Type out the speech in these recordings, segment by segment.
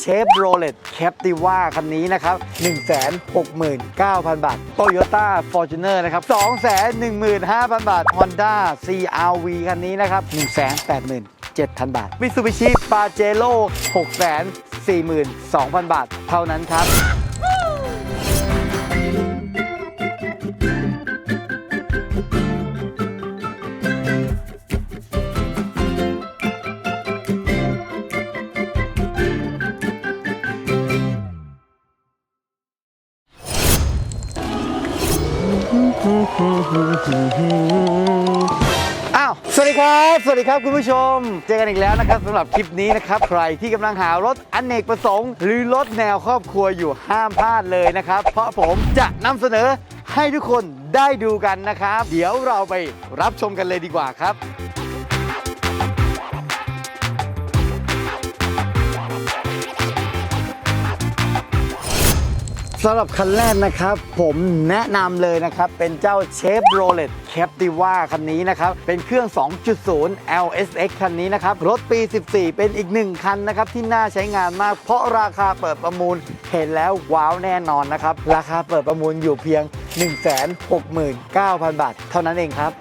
เชฟโรเลตแคปติว่าคันนี้นะครับ 169,000 บาท Toyota Fortuner นะครับ 215,000 บาท Honda CRV คันนี้นะครับ 187,000 บาท Mitsubishi Pajero 642,000 บาท เท่านั้นครับ อ้าว สวัสดีครับ สวัสดีครับคุณผู้ชม เจอกันอีกแล้วนะครับสำหรับคลิปนี้นะครับ ใครที่กำลังหารถอเนกประสงค์ หรือรถแนวครอบครัวอยู่ห้ามพลาดเลยนะครับ เพราะผมจะนำเสนอให้ทุกคนได้ดูกันนะครับ เดี๋ยวเราไปรับชมกันเลยดีกว่าครับ สำหรับคันแรกนะครับ ผมแนะนำเลยนะครับ เป็นเจ้าเชฟโรเลตแคปติว่าคันนี้นะครับ เป็นเครื่อง 2.0 LSX คันนี้นะครับ รถปี 14 เป็นอีกหนึ่งคันนะครับ ที่น่าใช้งานมาก เพราะราคาเปิดประมูลเห็นแล้วว้าวแน่นอนนะครับ ราคาเปิดประมูลอยู่เพียง 169,000 บาท เท่านั้นเองครับ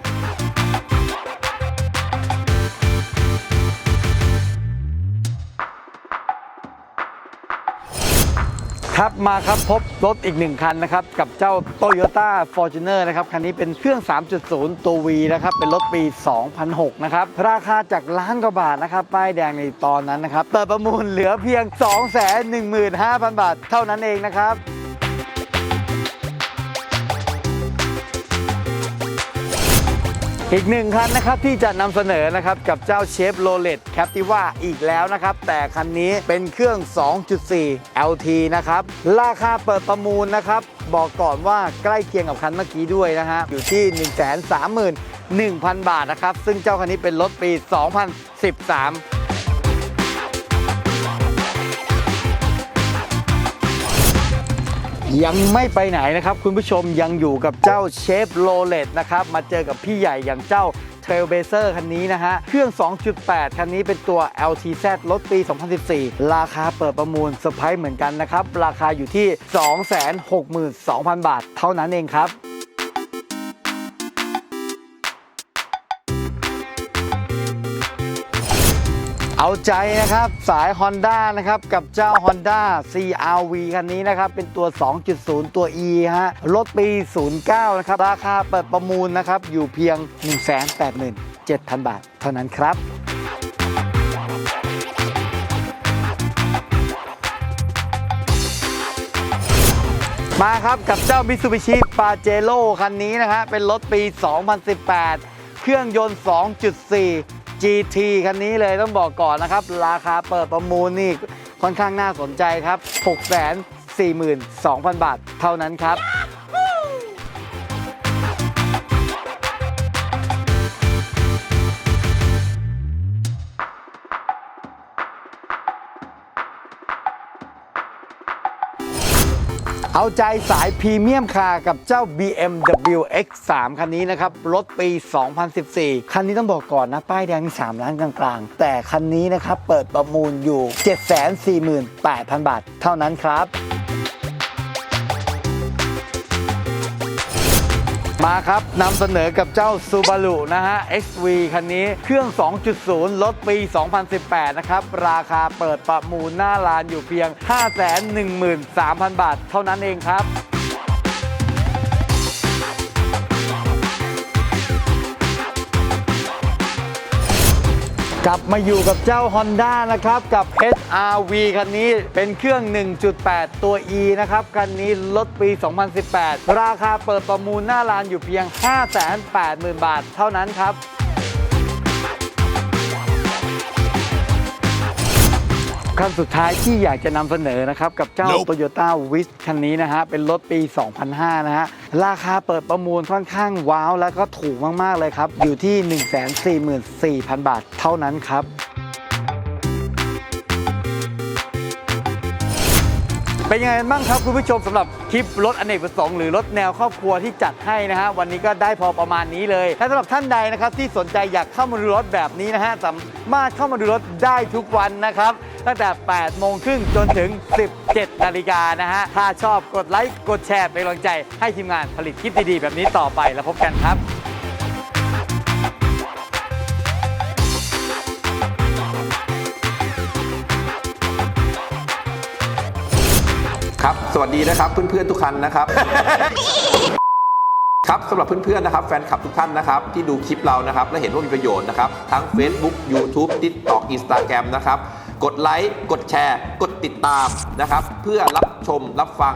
ครับมาครับพบรถอีกหนึ่งคันนะครับ กับเจ้า Toyota Fortuner นะครับ คันนี้เป็นเครื่อง 3.0 ตัว V นะครับ เป็นรถปี 2006 นะครับ ราคาจากล้านกว่าบาทนะครับ ป้ายแดงในตอนนั้นนะครับ เปิดประมูลเหลือเพียง 215,000 บาท เท่านั้นเองนะครับ อีกหนึ่งคันนะครับที่จะนำเสนอนะครับกับเจ้าเชฟโรเลตแคปติว่าอีกแล้วนะครับ แต่คันนี้เป็นเครื่อง 2.4 LT นะครับ ราคาเปิดประมูลนะครับ บอกก่อนว่าใกล้เคียงกับคันเมื่อกี้ด้วยนะฮะ อยู่ที่ 131,000 บาทนะครับ ซึ่งเจ้าคันนี้เป็นรถปี 2013 ยังไม่ไปไหนนะครับ คุณผู้ชมยังอยู่กับเจ้าเชฟโรเลตนะครับ มาเจอกับพี่ใหญ่อย่างเจ้าเทรลเบเซอร์คันนี้นะฮะ เครื่อง 2.8 คันนี้เป็นตัว LTZ รถปี 2014 ราคาเปิดประมูลเซอร์ไพรส์เหมือนกันนะครับ ราคาอยู่ที่ 262,000 บาท เท่านั้นเองครับ เอาใจนะครับสาย Honda นะครับกับเจ้า Honda CRV คันนี้นะครับเป็นตัว 2.0 ตัว E ฮะรถปี 09 นะครับ ราคาเปิดประมูลนะครับอยู่เพียง 187,000 บาท เท่านั้นครับมาครับกับเจ้า Mitsubishi Pajero คันนี้นะฮะเป็นรถปี 2018 เครื่องยนต์ 2.4 GT คันนี้เลยต้องบอกก่อนนะครับ ราคาเปิดประมูลนี่ค่อนข้างน่าสนใจครับ 642,000 บาทเท่านั้นครับ เอาใจสายพรีเมียมคาร์กับเจ้า BMW X3 คันนี้นะครับ รถปี 2014 คันนี้ต้องบอกก่อนนะ ป้ายแดงนี่3ล้านกลางๆ แต่คันนี้นะครับ เปิดประมูลอยู่ 748,000 บาท เท่านั้นครับ มาครับนำเสนอกับเจ้า Subaru นะฮะ XV คันนี้เครื่อง 2.0 รถปี 2018 นะครับ ราคาเปิดประมูลหน้าลานอยู่เพียง 513,000 บาท เท่านั้นเองครับ กลับมาอยู่กับเจ้า Honda นะครับ กับ HRV คันนี้เป็นเครื่อง 1.8 ตัว E นะครับ คันนี้รถปี 2018 ราคาเปิดประมูลหน้าลานอยู่เพียง 580,000 บาท เท่านั้นครับ คันสุดท้ายที่อยากจะนำเสนอนะครับ กับเจ้า Nope Toyota Wish คันนี้นะฮะ เป็นรถปี 2005 นะฮะ ราคาเปิดประมูลค่อนข้างว้าว แล้วก็ถูกมาก ๆ เลยครับ อยู่ที่ 144,000 บาทเท่านั้นครับ เป็นยังไงบ้างครับคุณผู้ชมสำหรับคลิปรถอเนกประสงค์หรือรถแนวครอบครัวที่จัดให้นะฮะวันนี้ก็ได้พอประมาณนี้เลยและสำหรับท่านใดนะครับที่สนใจอยากเข้ามาดูรถแบบนี้นะฮะสามารถเข้ามาดูรถได้ทุกวันนะครับตั้งแต่ 8 โมงครึ่งจนถึง 17 นาฬิกานะฮะถ้าชอบกดไลค์กดแชร์เป็นกำลังใจให้ทีมงานผลิตคลิปดีๆ แบบนี้ต่อไปแล้วพบกันครับ วัสดีนะครับเพื่อนๆทุกท่านนะครับ ครับสำหรับเพื่อนๆนะครับแฟนคลับทุกท่านนะครับ ที่ดูคลิปเรานะครับ และเห็นว่ามีประโยชน์นะครับ ทั้ง Facebook YouTube TikTok Instagram นะครับ กดไลค์กดแชร์ กดติดตามนะครับ เพื่อรับชมรับฟัง